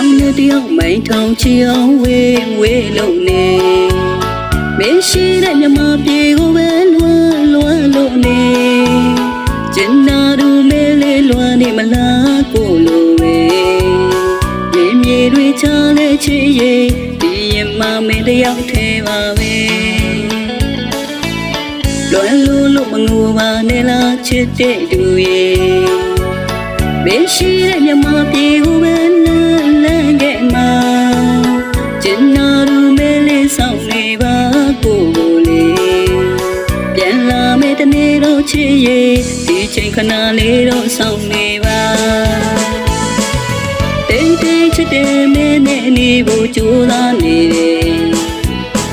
တယောက်မိုင်းထောင်ချီအောင်ဝေးဝေးလုံးနေမရှိတဲ့မြမပြေကိုပဲလွမ်းလွမ်းလို့နေကျင်နာသူမဲလေးလွမ်းနေမလားကိုလိုပဲမြေမြေတွေချလဲချစ်ရဲ့ဒီရင်မမင်းတယောက်ထဲပါပဲလွမ်းလို့လို့မငိုပါနဲ့လားချစ်တဲ့သူရဲ့မရှိတဲ့မြမပြေကိုပဲ ပါကိုကိုလေးပြန်လာမယ့်တနေ့တော့ချစ်ရဲ့ဒီချိန်ခဏလေးတော့ဆောင်နေပါတိတ်တိတ်ချစ်တဲ့မဲနဲ့နေဖို့ကြိုးစားနေတယ်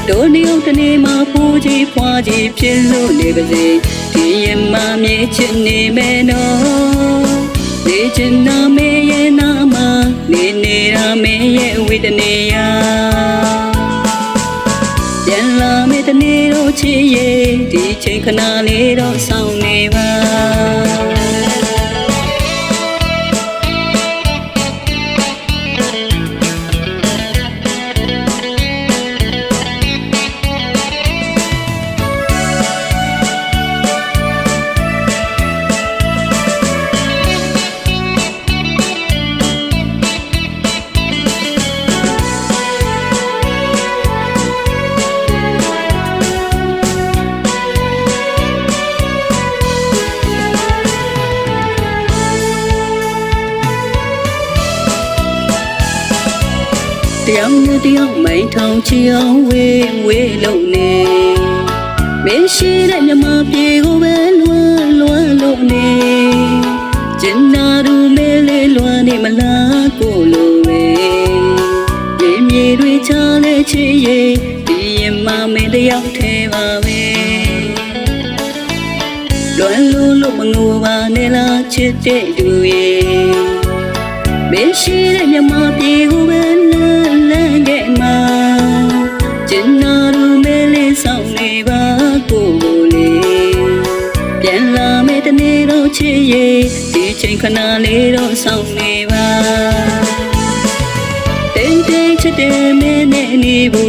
တို့နေအောင်တနေ့မှဖူးကြီးဖွာကြီးဖြစ်လို့နေပါစေဒီရင်မမြေချစ်နေမယ်နော်နေချင်နာမေရဲ့နာမနေနေတာမေရဲ့ဝေဒနေယ ချစ်ရဲ့ဒီချိန်ခဏလေးတော့ဆောင်နေပါ တယောက်နဲ့တယောက်မိုင်းထောင်ချီအောင်ဝေးဝေးလုံးနေမရှိတဲ့မြမပြေကိုပဲလွမ်းလွမ်းလို့နေကျင်နာသူမဲလေးလွမ်းနေမလားကိုလိုပဲမြေမြေတွေချလဲချစ်ရဲ့ဒီရင်မမင်းတယောက်ထဲပါပဲလွမ်းလို့လို့မငိုပါနဲ့လားချစ်တဲ့သူရဲ့မရှိတဲ့မြ ရဲ့ဒီချိန်ခဏလေးတော့ဆောင်နေပါတိတ်တိတ်ချစ်တဲ့မဲနဲ့နေဖို့